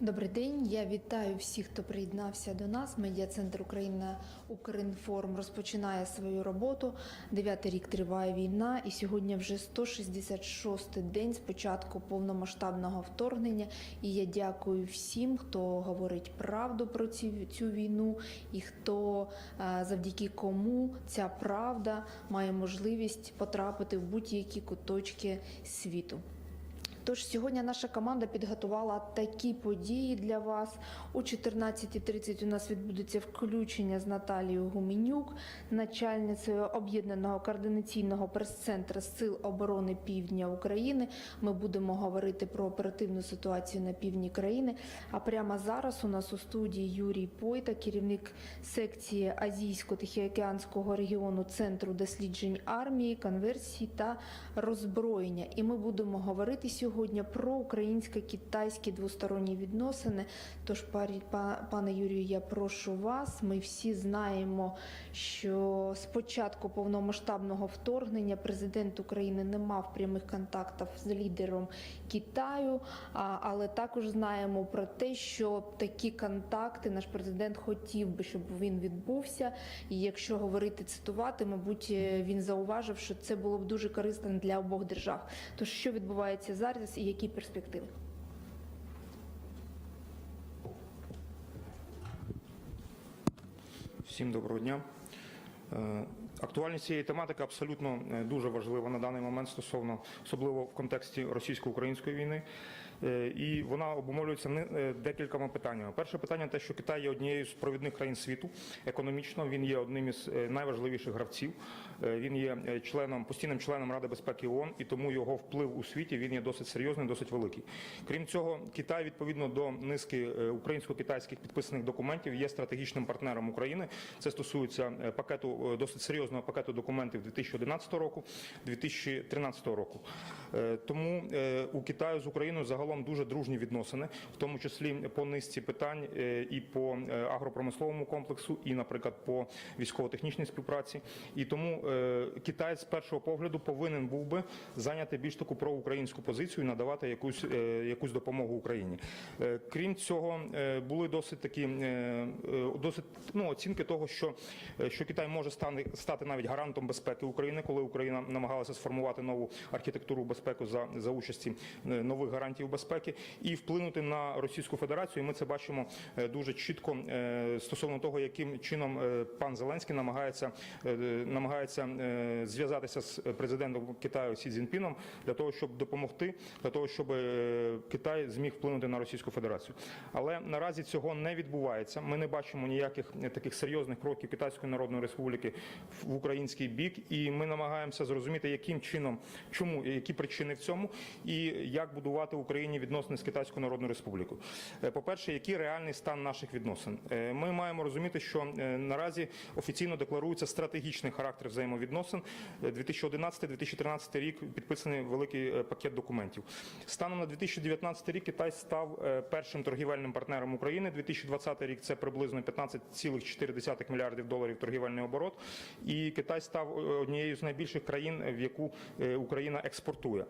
Добрий день. Я вітаю всіх, хто приєднався до нас. Медіа-центр Україна Укрінформ розпочинає свою роботу. Дев'ятий рік триває війна, і сьогодні вже 166-й день з початку повномасштабного вторгнення. І я дякую всім, хто говорить правду про цю, цю війну, і хто е, завдяки кому ця правда має можливість потрапити в будь-які куточки світу. Тож сьогодні наша команда підготувала такі події для вас. О 14.30 у нас відбудеться включення з Наталією Гуменюк, начальницею об'єднаного координаційного прес-центру Сил оборони Півдня України. Ми будемо говорити про оперативну ситуацію на півдні країни. А прямо зараз у нас у студії Юрій Пойта, керівник секції Азійсько-Тихоокеанського регіону Центру досліджень армії, конверсії та роззброєння. І ми будемо говорити сьогодні про українсько-китайські двосторонні відносини. Тож, парі- па- пане Юрію, я прошу вас. Ми всі знаємо, що з початку повномасштабного вторгнення президент України не мав прямих контактів з лідером Китаю, але також знаємо про те, що такі контакти наш президент хотів би, щоб він відбувся. І якщо говорити цитувати, мабуть, е, він зауважив, що це було б дуже корисно для обох держав. Тож що відбувається зараз і які перспективи? Всім доброго дня. Е, Актуальність цієї тематики абсолютно е, дуже важлива на даний момент стосовно, особливо в контексті російсько-української війни. Е, І вона обумовлюється е, декількома питаннями. Перше питання те, що Китай є однією з провідних країн світу економічно. Він є одним із е, найважливіших гравців. Він є членом постійним членом Ради безпеки ООН, і тому його вплив у світі він є досить серйозний, досить великий. Крім цього, Китай відповідно до низки українсько-китайських підписаних документів є стратегічним партнером України. Це стосується пакету досить серйозного пакету документів 2011 року, 2013 року. Тому у Китаю з Україною загалом дуже дружні відносини, в тому числі по низці питань е, і по е, агропромисловому комплексу, і, наприклад, по військово-технічній співпраці. І тому е, Китай з першого погляду повинен був би зайняти більш таку проукраїнську позицію і надавати якусь, якусь допомогу Україні. Крім цього, були досить такі досить ну, оцінки того, що, що Китай може стати навіть гарантом безпеки України, коли Україна намагалася сформувати нову архітектуру безпеки за, за участі нових гарантів безпеки і вплинути на Російську Федерацію. І ми це бачимо е, дуже чітко е, стосовно того, яким чином е, пан Зеленський намагається намагається зв'язатися з президентом Китаю Сі Цзіньпіном для того, щоб допомогти, для того, щоб Китай зміг вплинути на Російську Федерацію. Але наразі цього не відбувається. Ми не бачимо ніяких таких серйозних кроків Китайської Народної Республіки в український бік, і ми намагаємося зрозуміти, яким чином, чому які причини в цьому, і як будувати в Україні відносини з Китайською Народною Республікою. Е, По-перше, який реальний стан наших відносин? Е, Ми маємо розуміти, що е, наразі офіційно декларується стратегічний характер взаємовідносин. Е, 2011-2013 рік підписаний великий пакет документів. Станом на 2019 рік Китай став першим торгівельним партнером України. 2020 рік це приблизно 15,4 мільярдів доларів торгівельний оборот. І Китай став однією з найбільших країн, в яку Україна експортує.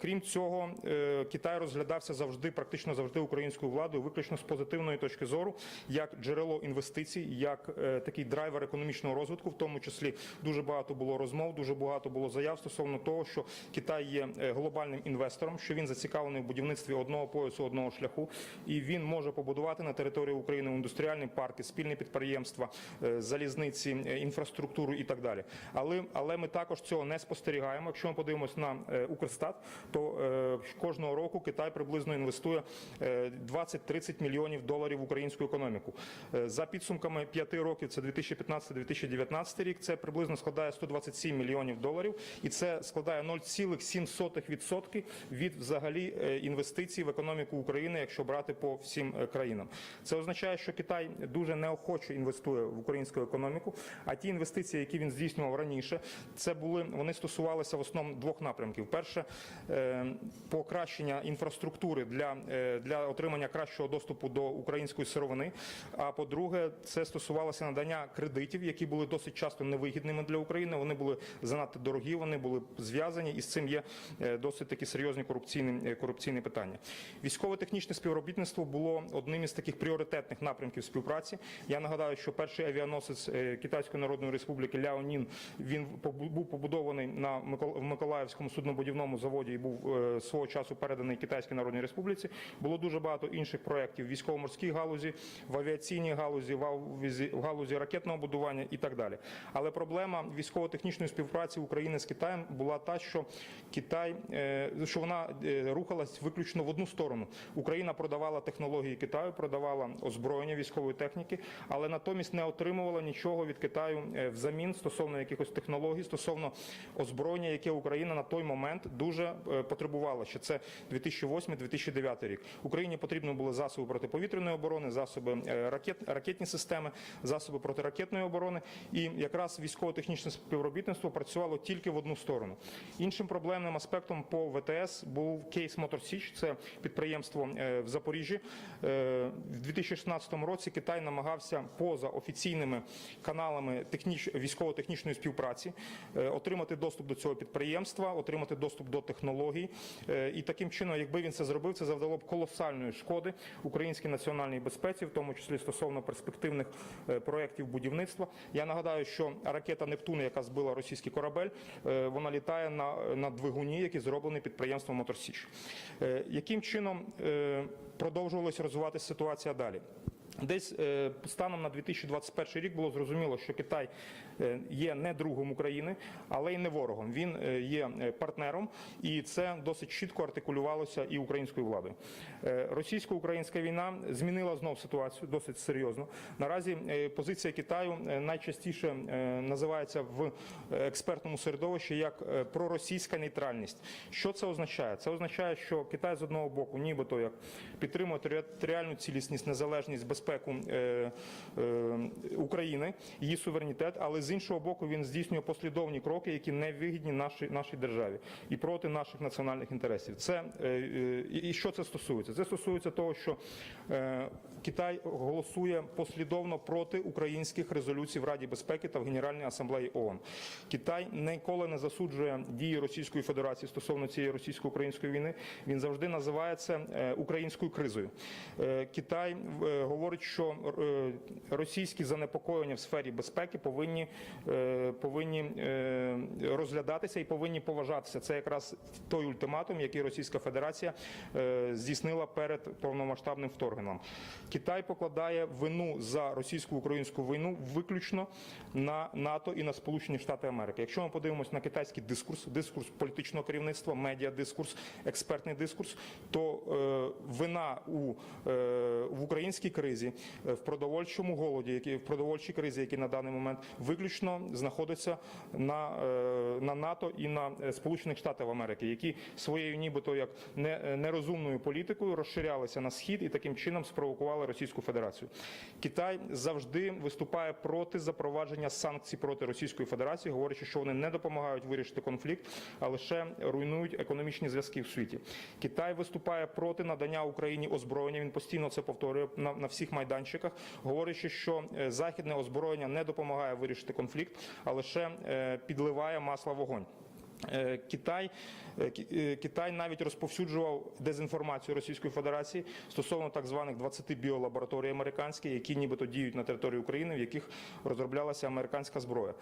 Крім цього, е, Розглядався завжди, практично завжди українською владою, виключно з позитивної точки зору, як джерело інвестицій, як е, такий драйвер економічного розвитку, в тому числі дуже багато було розмов, дуже багато було заяв стосовно того, що Китай є е, глобальним інвестором, що він зацікавлений в будівництві одного поясу, одного шляху, і він може побудувати на території України індустріальні парки, спільні підприємства, е, залізниці, е, інфраструктуру і так далі. Але але ми також цього не спостерігаємо. Якщо ми подивимось на е, Укрстат, то е, кожного року Китай приблизно інвестує е, 20-30 мільйонів доларів в українську економіку. Е, За підсумками п'яти років, це 2015-2019 рік, це приблизно складає 127 мільйонів доларів, і це складає 0,7% від взагалі е, інвестицій в економіку України, якщо брати по всім е, країнам. Це означає, що Китай дуже неохоче інвестує в українську економіку. А ті інвестиції, які він здійснював раніше, це були вони стосувалися в основному двох напрямків: перше е, покращення інфраструктури інфраструктури для, е, для отримання кращого доступу до української сировини. А по-друге, це стосувалося надання кредитів, які були досить часто невигідними для України. Вони були занадто дорогі, вони були зв'язані, і з цим є е, досить такі серйозні корупційні, е, корупційні питання. Військово-технічне співробітництво було одним із таких пріоритетних напрямків співпраці. Я нагадаю, що перший авіаносець Китайської Народної Республіки Ляонін він був побудований на Микол- Миколаївському суднобудівному заводі і був свого часу переданий Китайській Народній Республіці. Було дуже багато інших проєктів в військово-морській галузі, в авіаційній галузі, в галузі, ракетного будування і так далі. Але проблема військово-технічної співпраці України з Китаєм була та, що Китай, е, що вона е, рухалась виключно в одну сторону. Україна продавала технології Китаю, продавала озброєння військової техніки, але натомість не отримувала нічого від Китаю е, взамін стосовно якихось технологій, стосовно озброєння, яке Україна на той момент дуже потребувала. Що це 2008-2009 рік. Україні потрібно були засоби протиповітряної оборони, засоби е, ракет, ракетні системи, засоби протиракетної оборони. І якраз військово-технічне співробітництво працювало тільки в одну сторону. Іншим проблемним аспектом по ВТС був кейс Мотор Січ. Це підприємство е, в Запоріжжі. Е, В 2016 році Китай намагався поза офіційними каналами техніч... військово-технічної співпраці отримати доступ до цього підприємства, отримати доступ до технологій. І таким чином, якби він це зробив, це завдало б колосальної шкоди українській національній безпеці, в тому числі стосовно перспективних е, проєктів будівництва. Я нагадаю, що ракета Нептун, яка збила російський корабель, е, вона літає на, на двигуні, який зроблений підприємством Моторсіч. Е, Яким чином продовжувалася розвиватися ситуація далі? Десь станом на 2021 рік було зрозуміло, що Китай є не другом України, але й не ворогом. Він е, є е, партнером, і це досить чітко артикулювалося і українською владою. Е, Російсько-українська війна змінила знов ситуацію досить серйозно. Наразі е, позиція Китаю е, найчастіше е, називається в експертному середовищі як е, проросійська нейтральність. Що це означає? Це означає, що Китай з одного боку, нібито як підтримує територіальну цілісність, незалежність, безпеку е, е, України, її суверенітет, але з іншого боку він здійснює послідовні кроки, які не вигідні нашій нашій державі і проти наших національних інтересів. Це е, е, і що це стосується? Це стосується того, що е, Китай голосує послідовно проти українських резолюцій в Раді безпеки та в Генеральній асамблеї ООН. Китай ніколи не засуджує дії Російської Федерації стосовно цієї російсько-української війни. Він завжди називає це українською кризою. Китай говорить, що російські занепокоєння в сфері безпеки повинні, повинні е, розглядатися і повинні поважатися. Це якраз той ультиматум, який Російська Федерація е, здійснила перед повномасштабним вторгненням. Китай покладає вину за російсько-українську війну виключно на НАТО і на Сполучені Штати Америки. Якщо ми подивимося на китайський дискурс, дискурс політичного керівництва, медіа дискурс, експертний дискурс, то е, вина у е, в українській кризі, е, в продовольчому голоді, який в продовольчій кризі, який на даний момент виключно знаходиться на, е, на НАТО і на е, Сполучених Штатів Америки, які своєю нібито як е, нерозумною політикою розширялися на схід і таким чином спровокували Російську Федерацію. Китай завжди виступає проти запровадження санкцій проти Російської Федерації, говорячи, що вони не допомагають вирішити конфлікт, а лише руйнують економічні зв'язки в світі. Китай виступає проти надання Україні озброєння. Він постійно це повторює на, на всіх майданчиках, говорячи, що західне озброєння не допомагає вирішити конфлікт, а лише е, підливає масла вогонь. Е, Китай, е, Китай навіть розповсюджував дезінформацію Російської Федерації стосовно так званих 20 біолабораторій американських, які нібито діють на території України, в яких розроблялася американська зброя.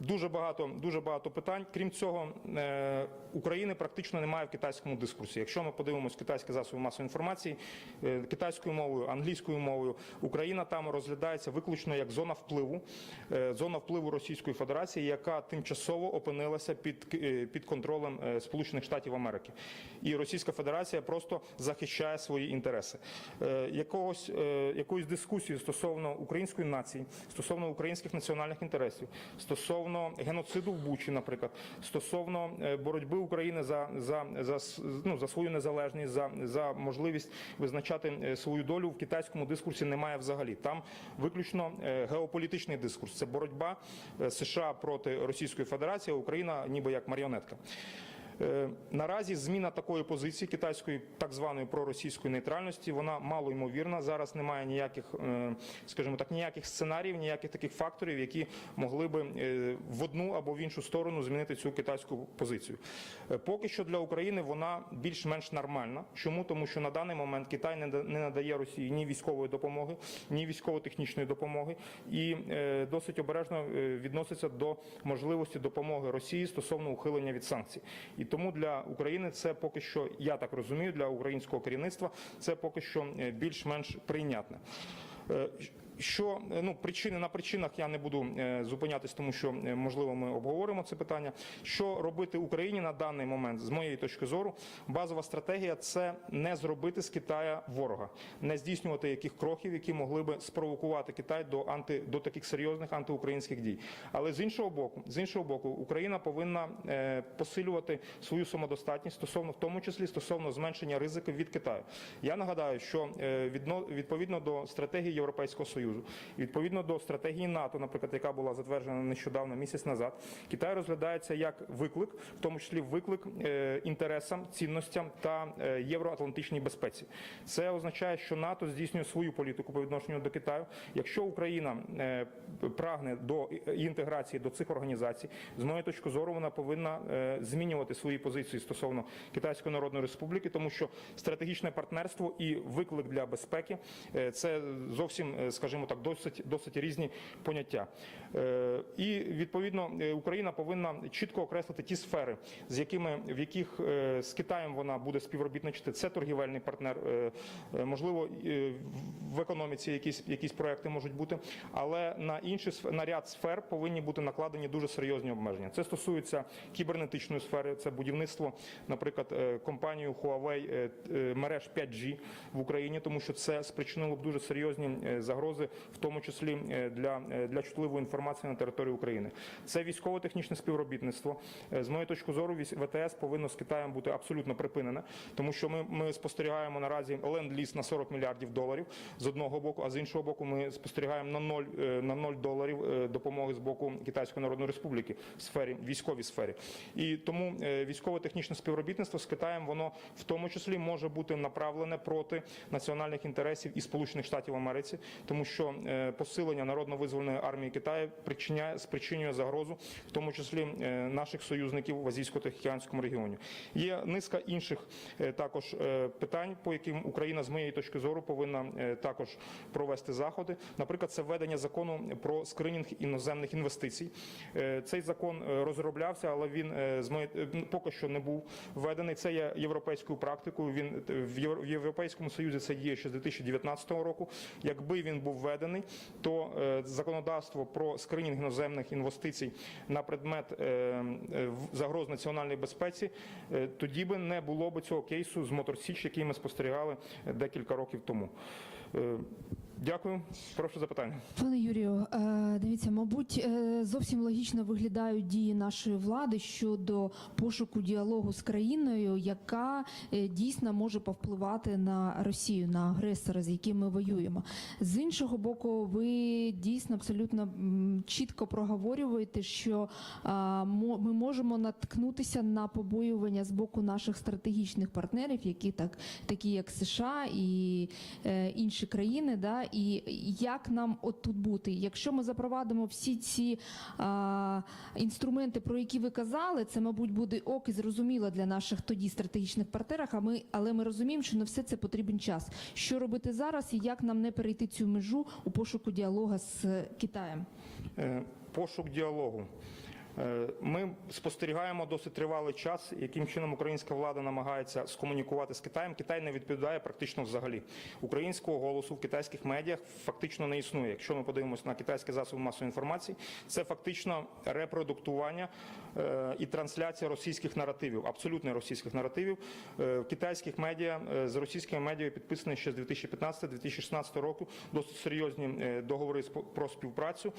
Дуже багато, дуже багато питань. Крім цього, е, України практично немає в китайському дискурсі. Якщо ми подивимося китайські засоби масової інформації е, китайською мовою, англійською мовою, Україна там розглядається виключно як зона впливу, е, зона впливу Російської Федерації, яка тимчасово опинилася під, під контролем Сполучених Штатів Америки. І Російська Федерація просто захищає свої інтереси. Якогось, якоїсь дискусії стосовно української нації, стосовно українських національних інтересів, стосовно геноциду в Бучі, наприклад, стосовно е, боротьби України за, за, за, ну, за свою незалежність, за, за можливість визначати е, свою долю в китайському дискурсі немає взагалі. Там виключно е, геополітичний дискурс. Це боротьба США проти Російської Федерації, а Україна ніби як маріонетка. Е, Наразі зміна такої позиції китайської так званої проросійської нейтральності вона мало ймовірна. Зараз немає ніяких, е, скажімо так, ніяких сценаріїв, ніяких таких факторів, які могли би е, в одну або в іншу сторону змінити цю китайську позицію. Поки що для України вона більш-менш нормальна. Чому? Тому що на даний момент Китай не да- не надає Росії ні військової допомоги, ні військово-технічної допомоги і досить обережно відноситься до можливості допомоги Росії стосовно ухилення від санкцій. І тому для України це поки що, я так розумію, для українського керівництва це поки що е, більш-менш прийнятне. Що е, ну причини на причинах я не буду е, зупинятись, тому що е, можливо ми обговоримо це питання. Що робити Україні на даний момент, з моєї точки зору, базова стратегія це не зробити з Китая ворога, не здійснювати яких кроків, які могли би спровокувати Китай до анти до таких серйозних антиукраїнських дій. Але з іншого боку, з іншого боку, Україна повинна посилювати свою самодостатність стосовно в тому числі стосовно зменшення ризиків від Китаю. Я нагадаю, що відно, відповідно до стратегії Європейського союзу, відповідно до стратегії НАТО, наприклад, яка була затверджена нещодавно місяць назад, Китай розглядається як виклик, в тому числі виклик е, інтересам, цінностям та е, євроатлантичній безпеці. Це означає, що НАТО здійснює свою політику по відношенню до Китаю. Якщо Україна е, прагне до інтеграції до цих організацій, з моєї точки зору, вона повинна змінювати свої позиції стосовно Китайської Народної Республіки, тому що стратегічне партнерство і виклик для безпеки це зовсім, е, скажімо так, досить досить різні поняття. Е, І відповідно е, Україна повинна чітко окреслити ті сфери, з якими в яких е, з Китаєм вона буде співробітничати. Це торгівельний партнер, можливо, в економіці якісь якісь проекти можуть бути, але на інші на ряд сфер повинні бути накладені дуже серйозні обмеження. Це стосується кібернетичної сфери, це будівництво, наприклад, компанією Huawei мереж 5G в Україні, тому що це спричинило б дуже серйозні е, в тому числі е, для, е, для чутливої інформації на території України. Це військово-технічне співробітництво. Е, З моєї точки зору, ВТС повинно з Китаєм бути абсолютно припинене, тому що ми, ми спостерігаємо наразі ленд-ліз на 40 мільярдів доларів з одного боку, а з іншого боку, ми спостерігаємо на 0, е, на 0 доларів допомоги з боку Китайської Народної Республіки в сфері військовій сфері. І тому військово-технічне співробітництво з Китаєм воно в тому числі може бути направлене проти національних інтересів і Сполучених Штатів Америці, тому що е, посилення народно-визвольної армії Китаю причиняє спричинює загрозу, в тому числі е, наших союзників в Азійсько-Тихоокеанському регіоні. Є низка інших е, також питань, по яким Україна з моєї точки зору повинна також провести заходи. Наприклад, це введення закону про скринінг іноземних інвестицій. Цей закон розроблявся, але він з моєї е, поки що не був введений. Це є європейською практикою. Він в Європейському Союзі це діє ще з 2019 року. Якби він був введений, то е, законодавство про скринінг іноземних інвестицій на предмет е, е, загроз національної безпеці, тоді би не було б цього кейсу з Моторсіч, який ми спостерігали декілька років тому. Дякую. Прошу запитання. Пане Юрію, е, дивіться, мабуть, е, зовсім логічно виглядають дії нашої влади щодо пошуку діалогу з країною, яка е, дійсно може повпливати на Росію, на агресора, з яким ми воюємо. З іншого боку, ви дійсно абсолютно чітко проговорюєте, що ми можемо наткнутися на побоювання з боку наших стратегічних партнерів, які так такі як США і інші країни. Да, і як нам от тут бути? Якщо ми запровадимо всі ці а, інструменти, про які ви казали, це, мабуть, буде ок і зрозуміло для наших тоді стратегічних партнерів. А ми, але ми розуміємо, що на все це потрібен час. Що робити зараз, і як нам не перейти цю межу у пошуку діалога з Китаєм? Е, Пошук діалогу. Е, Ми спостерігаємо досить тривалий час, яким чином українська влада намагається скомунікувати з Китаєм. Китай не відповідає практично взагалі. Українського голосу в китайських медіях фактично не існує. Якщо ми подивимося на китайські засоби масової інформації, це фактично репродуктування е, і трансляція російських наративів, абсолютно російських наративів. Е, В китайських медіа з російськими медіа підписані ще з 2015-2016 року досить серйозні договори про співпрацю.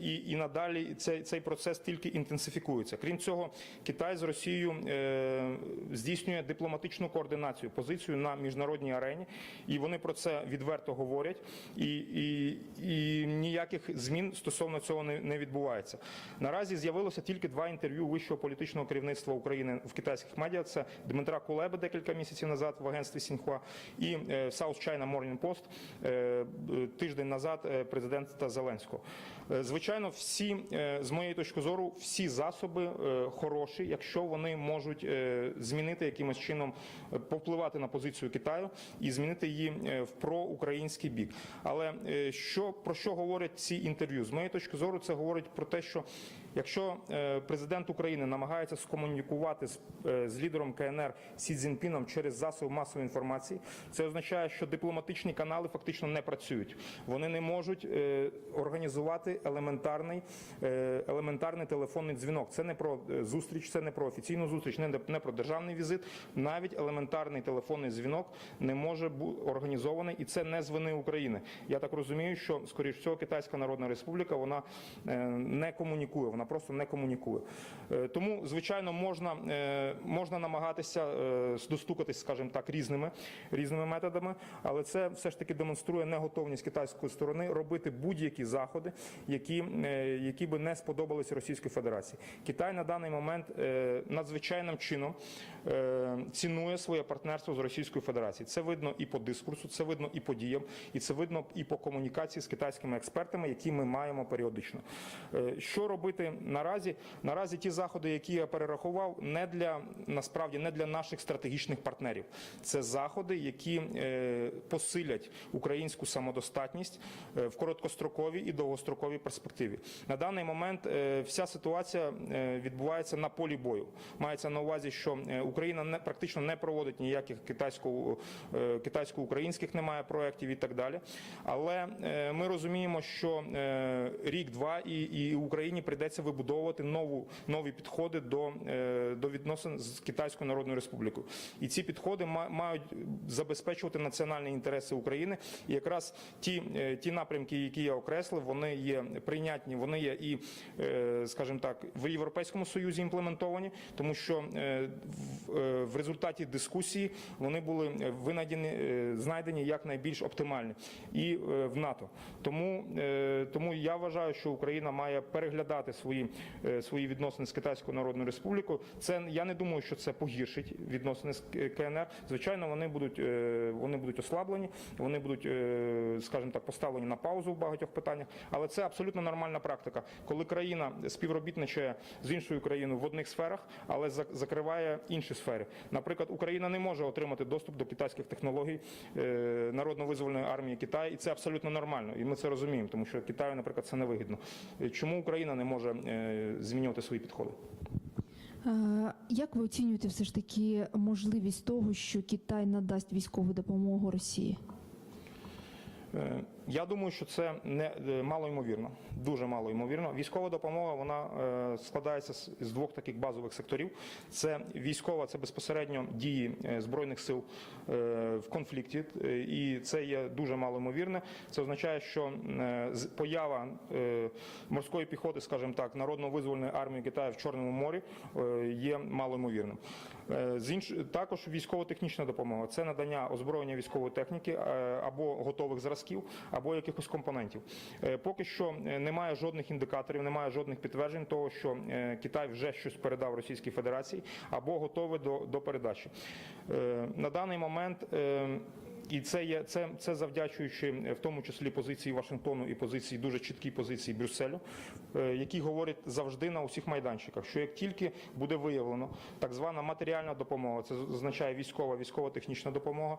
І, і надалі цей, цей процес тільки інтенсифікується. Крім цього, Китай з Росією е, здійснює дипломатичну координацію, позицію на міжнародній арені, і вони про це відверто говорять. І, і, і ніяких змін стосовно цього не, не відбувається. Наразі з'явилося тільки два інтерв'ю вищого політичного керівництва України в китайських медіа. Це Дмитра Кулеби декілька місяців назад в агентстві Сіньхуа і е, South China Morning Post е, тиждень назад президента Зеленського. Звичайно, всі з моєї точки зору, всі засоби е, хороші, якщо вони можуть е, змінити якимось чином, е, повпливати на позицію Китаю і змінити її в проукраїнський бік. Але що про що говорять ці інтерв'ю? З моєї точки зору, це говорить про те, що якщо е, президент України намагається скомунікувати з, е, з лідером КНР Сі Цзіньпіном через засоби масової інформації, це означає, що дипломатичні канали фактично не працюють. Вони не можуть е, організувати елементарний, елементарний телефонний дзвінок. Це не про зустріч, це не про офіційну зустріч, не, не про державний візит. Навіть елементарний телефонний дзвінок не може бути організований, і це не з вини України. Я так розумію, що скоріш всього Китайська Народна Республіка вона не комунікує, вона просто не комунікує. Е, Тому, звичайно, можна, е, можна намагатися е, достукатись, скажімо так, різними, різними методами, але це все ж таки демонструє неготовність китайської сторони робити будь-які заходи, які, які би не сподобались Російській Федерації. Китай на даний момент надзвичайним чином цінує своє партнерство з Російською Федерацією. Це видно і по дискурсу, це видно і по діям, і це видно і по комунікації з китайськими експертами, які ми маємо періодично. Що робити наразі? Наразі ті заходи, які я перерахував, не для насправді не для наших стратегічних партнерів. Це заходи, які е, посилять українську самодостатність е, в короткостроковій і довгостроковій перспективі. На даний момент е, вся ситуація відбувається на полі бою. Мається на увазі, що Україна не практично не проводить ніяких китайсько- китайсько-українських немає проєктів і так далі. Але ми розуміємо, що рік-два і, і Україні прийдеться вибудовувати нову нові підходи до, е, до відносин з Китайською Народною Республікою. І ці підходи ма- мають забезпечувати національні інтереси України. І якраз ті, е, ті напрямки, які я окреслив, вони є прийнятні, вони є і, е, скажімо так, в Європейському Союзі імплементовані, тому що в, результаті дискусії вони були винайдені, знайдені як найбільш оптимальні і в НАТО. Тому, тому я вважаю, що Україна має переглядати свої, е, свої відносини з Китайською Народною Республікою. Це я не думаю, що це погіршить відносини з КНР. Звичайно, вони будуть е, вони будуть ослаблені, вони будуть, е, скажімо так, поставлені на паузу в багатьох питаннях. Але це абсолютно нормальна практика, коли країна співробітничає з іншою країною в одних сферах, але зак- закриває інші сфери. Наприклад, Україна не може отримати доступ до китайських технологій народно-визвольної армії Китаю, і це абсолютно нормально. І ми це розуміємо, тому що Китаю, наприклад, це не вигідно. Чому Україна не може змінювати свої підходи? Е, Як ви оцінюєте все ж таки можливість того, що Китай надасть військову допомогу Росії? Я думаю, що це не е, мало ймовірно, дуже мало ймовірно. Військова допомога вона е, складається з- двох таких базових секторів: це військова, це безпосередньо дії е, збройних сил в конфлікті, і це є дуже мало ймовірне. Це означає, що поява морської піхоти, скажімо так, народно-визвольної армії Китаю в Чорному морі є мало ймовірним. Е, З інш... також військово-технічна допомога це надання озброєння військової техніки або готових зразків, або якихось компонентів. Е, Поки що е, немає жодних індикаторів, немає жодних підтверджень того, що е, Китай вже щось передав Російській Федерації або готовий до, до передачі. На даний момент. І це є це, це завдячуючи е, в тому числі позиції Вашингтону і позиції дуже чіткій позиції Брюсселю, е, які говорять завжди на усіх майданчиках, що як тільки буде виявлено так звана матеріальна допомога, це означає військова, військово-технічна допомога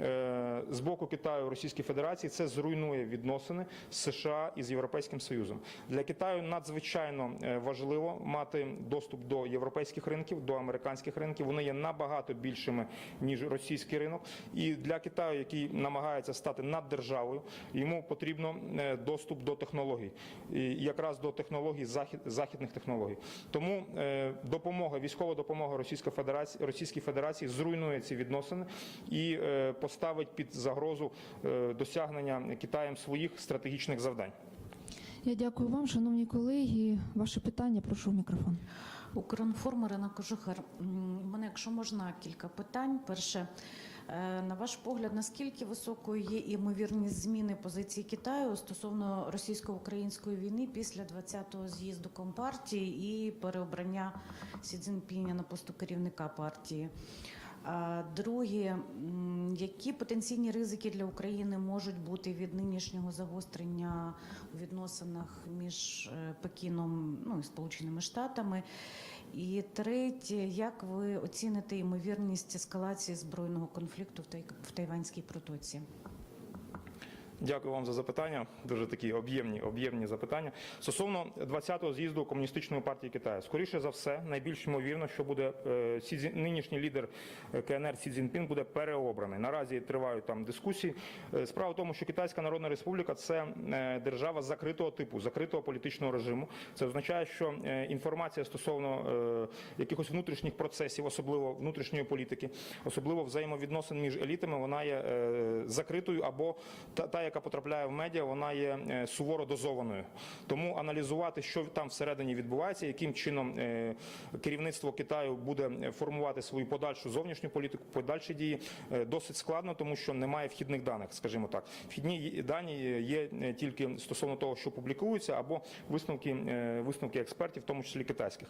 е, з боку Китаю Російської Федерації, це зруйнує відносини США і з Європейським Союзом. Для Китаю надзвичайно важливо мати доступ до європейських ринків, до американських ринків. Вони є набагато більшими ніж російський ринок. І для Китаю, який намагається стати наддержавою, йому потрібно е, доступ до технологій, і якраз до технологій захід, західних технологій. Тому е, допомога, військова допомога Російської Федерації Російській Федерації зруйнує ці відносини і е, поставить під загрозу досягнення Китаєм своїх стратегічних завдань. Я дякую вам, шановні колеги. Ваше питання, прошу в мікрофон. Укрінформ Ірина Кожухар. У мене, якщо можна, кілька питань. Перше, на ваш погляд, наскільки високою є ймовірність зміни позиції Китаю стосовно російсько-української війни після 20-го з'їзду Компартії і переобрання Сі Цзіньпіня на посту керівника партії? Друге, які потенційні ризики для України можуть бути від нинішнього загострення у відносинах між е, Пекіном ну, і Сполученими Штатами? І третє, як ви оціните ймовірність ескалації збройного конфлікту в Тайванській протоці? Дякую вам за запитання. Дуже такі об'ємні, об'ємні запитання. Стосовно 20-го з'їзду комуністичної партії Китаю, скоріше за все, найбільш ймовірно, що буде е, нинішній лідер е, КНР Сі Цзіньпін буде переобраний. Наразі тривають там дискусії. Е, Справа в тому, що Китайська Народна Республіка це е, держава закритого типу, закритого політичного режиму. Це означає, що інформація стосовно е, якихось внутрішніх процесів, особливо внутрішньої політики, особливо взаємовідносин між елітами, вона є е, закритою або та, та, яка потрапляє в медіа, вона є е, суворо дозованою. Тому аналізувати, що там всередині відбувається, яким чином е, керівництво Китаю буде формувати свою подальшу зовнішню політику, подальші дії, е, досить складно, тому що немає вхідних даних, скажімо так. Вхідні дані є е, тільки стосовно того, що публікується, або висновки, е, висновки експертів, в тому числі китайських.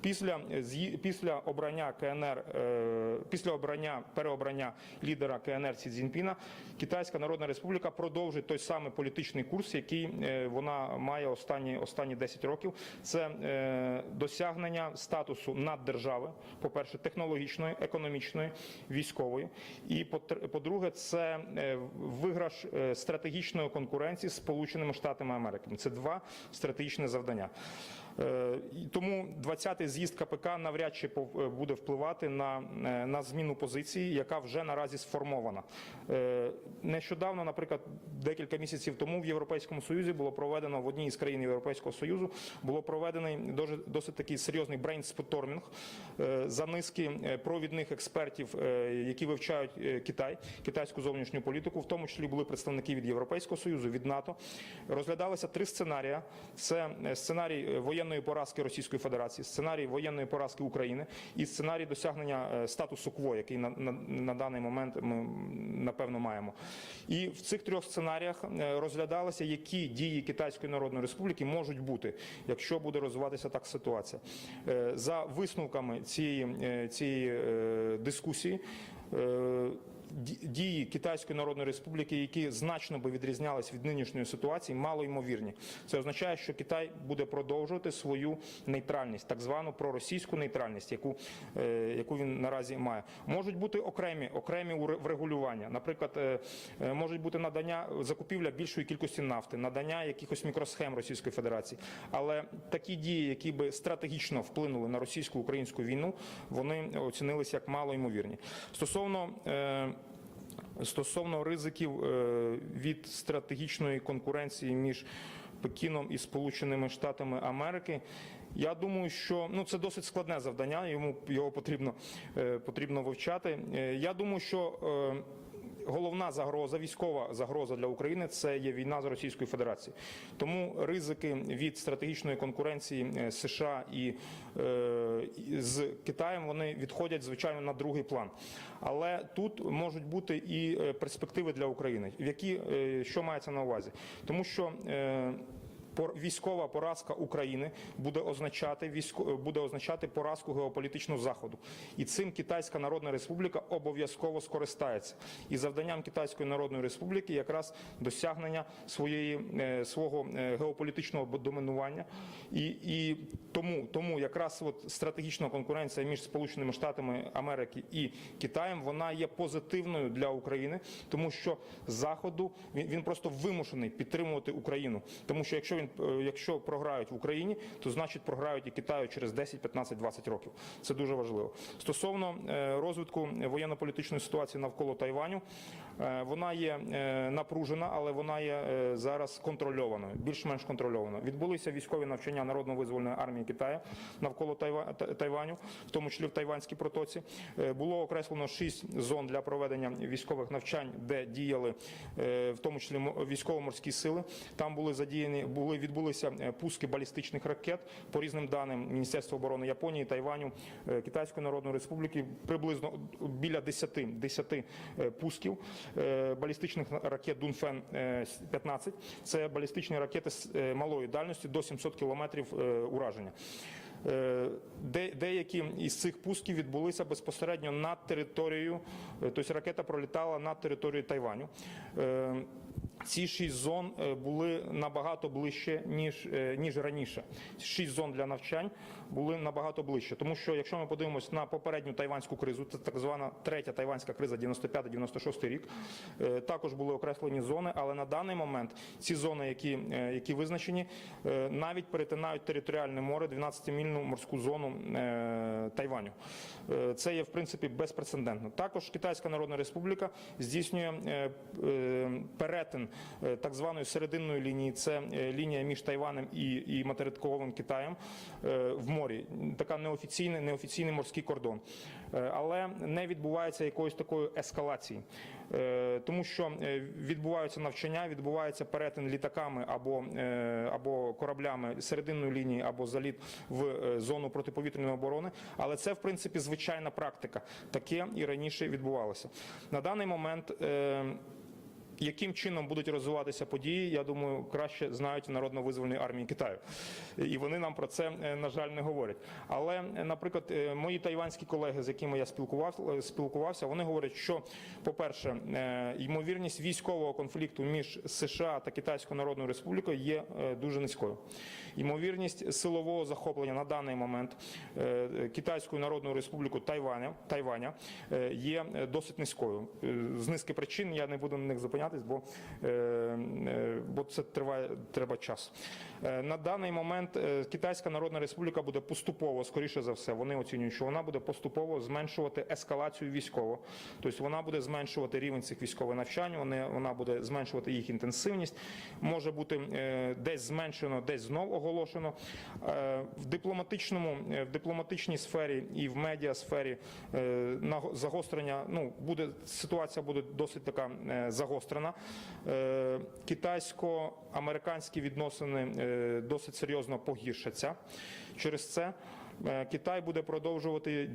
Після е, після обрання КНР, е, після обрання переобрання лідера КНР Сі Цзіньпіна, Китайська Народна Республіка продовжить той самий політичний курс, який е, вона має останні останні 10 років. Це е, досягнення статусу наддержави, по-перше, технологічної, економічної, військової, і по-друге, це е, виграш стратегічної конкуренції з Сполученими Штатами Америки. Це два стратегічні завдання. Е, Тому 20-й з'їзд КПК навряд чи е, буде впливати на, е, на зміну позиції, яка вже наразі сформована. Нещодавно, наприклад, декілька місяців тому в Європейському Союзі було проведено в одній із країн Європейського Союзу було проведений досить такий серйозний брейнспотормінг за низки провідних експертів, які вивчають Китай, китайську зовнішню політику, в тому числі були представники від Європейського Союзу, від НАТО. Розглядалися три сценарії: це сценарій е, воєнної поразки Російської Федерації, сценарій воєнної поразки України і сценарій досягнення е, статусу КВО, який на, на, на даний момент ми напевно маємо. І в цих трьох сценаріях е, розглядалося, які дії Китайської Народної Республіки можуть бути, якщо буде розвиватися так ситуація. Е, За висновками цієї, цієї дискусії. Ді- Дії Китайської Народної Республіки, які значно би відрізнялись від нинішньої ситуації, мало ймовірні. Це означає, що Китай буде продовжувати свою нейтральність, так звану проросійську нейтральність, яку, е, яку він наразі має. Можуть бути окремі окремі врегулювання. Наприклад, е, е, можуть бути надання закупівля більшої кількості нафти, надання якихось мікросхем Російської Федерації. Але такі дії, які би стратегічно вплинули на російсько-українську війну, вони оцінилися як мало ймовірні. Стосовно Стосовно ризиків е, від стратегічної конкуренції між Пекіном і Сполученими Штатами Америки. Я думаю, що ну це досить складне завдання. Йому його потрібно е, потрібно вивчати. Е, Я думаю, що головна загроза, військова загроза для України це є війна з Російською Федерацією. Тому ризики від стратегічної конкуренції е, США і, е, з Китаєм вони відходять звичайно на другий план. Але тут можуть бути і е, перспективи для України, в які е, що мається на увазі, тому що. е, Військова поразка України буде означати військо буде означати поразку геополітичного заходу, і цим Китайська Народна Республіка обов'язково скористається. І завданням Китайської Народної Республіки якраз досягнення своєї е, свого е, геополітичного домінування, і, і тому, тому якраз от стратегічна конкуренція між Сполученими Штатами Америки і Китаєм вона є позитивною для України, тому що заходу він, він просто вимушений підтримувати Україну, тому що якщо він е, якщо програють в Україні, то значить програють і Китаю через 10, 15, 20 років. Це дуже важливо. Стосовно е, розвитку воєнно-політичної ситуації навколо Тайваню, вона є е, напружена, але вона є е, зараз контрольованою, більш-менш контрольованою. Відбулися військові навчання народно-визвольної армії Китаю навколо Тайва- Тайваню, в тому числі в Тайванській протоці. Е, Було окреслено шість зон для проведення військових навчань, де діяли е, в тому числі мо- військово-морські сили. Там були задіяні були відбулися е, пуски балістичних ракет по різним даним Міністерства оборони Японії, Тайваню, е, Китайської Народної Республіки. Приблизно біля 10, 10 е, пусків е, балістичних ракет Дунфен 15. Це балістичні ракети з е, малої дальності до 700 кілометрів е, ураження. Е, де- Деякі із цих пусків відбулися безпосередньо над територією, е, тобто ракета пролітала над територією Тайваню. Ці шість зон е, були набагато ближче ніж, е, ніж раніше. Шість зон для навчань були набагато ближче. Тому що, якщо ми подивимось на попередню тайванську кризу, це так звана третя тайванська криза 95-96 рік. е, Також були окреслені зони, але на даний момент ці зони, які, які визначені, навіть перетинають територіальне море, 12-мільну морську зону Тайваню. Це є в принципі безпрецедентно. Також Китайська Народна Республіка здійснює перетин е, так званої серединної лінії. Це е, лінія між Тайванем і, і материковим Китаєм е, в морі. Така неофіційний, неофіційний морський кордон. Але не відбувається якоїсь такої ескалації. Тому що відбуваються навчання, відбувається перетин літаками або, або кораблями серединної лінії, або заліт в зону протиповітряної оборони. Але це, в принципі, звичайна практика. Таке і раніше відбувалося. На даний момент. Яким чином будуть розвиватися події, я думаю, краще знають народно-визвольної армії Китаю, і вони нам про це е, на жаль не говорять. Але, е, наприклад, е, мої тайванські колеги, з якими я спілкував, спілкувався, вони говорять, що, по-перше, ймовірність військового конфлікту між США та Китайською Народною Республікою є дуже низькою. Ймовірність силового захоплення на даний момент Китайською Народною Республікою Тайваня, Тайваня є досить низькою. З низки причин я не буду на них зупинятись, бо, е, е, бо це триває треба час. Е, На даний момент Китайська Народна Республіка буде поступово, скоріше за все, вони оцінюють, що вона буде поступово зменшувати ескалацію військово. Тобто вона буде зменшувати рівень цих військових навчань, вони- вона буде зменшувати їх інтенсивність. Може бути десь зменшено, десь знов оголошено. В дипломатичному, в дипломатичній сфері і в медіасфері наго- загострення, ну, буде, ситуація буде досить така загострена. Е, Китайсько-американські відносини е, досить серйозно погіршаться. Через це е, Китай буде продовжувати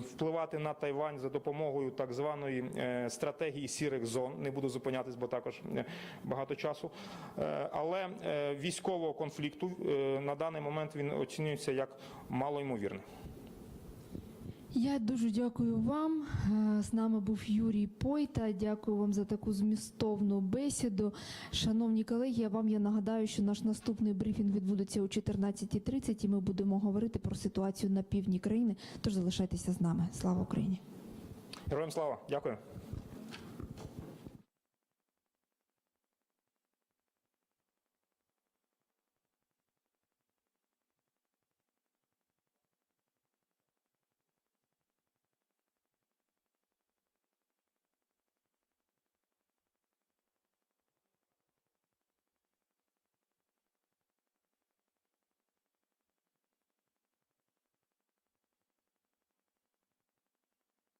впливати на Тайвань за допомогою так званої стратегії сірих зон. Не буду зупинятись, бо також багато часу. Але військового конфлікту на даний момент він оцінюється як малоймовірний. Я дуже дякую вам. Е, З нами був Юрій Пойта. Дякую вам за таку змістовну бесіду. Шановні колеги, вам я нагадаю, що наш наступний брифінг відбудеться о 14.30 і ми будемо говорити про ситуацію на півдні країни. Тож залишайтеся з нами. Слава Україні! Героям слава! Дякую.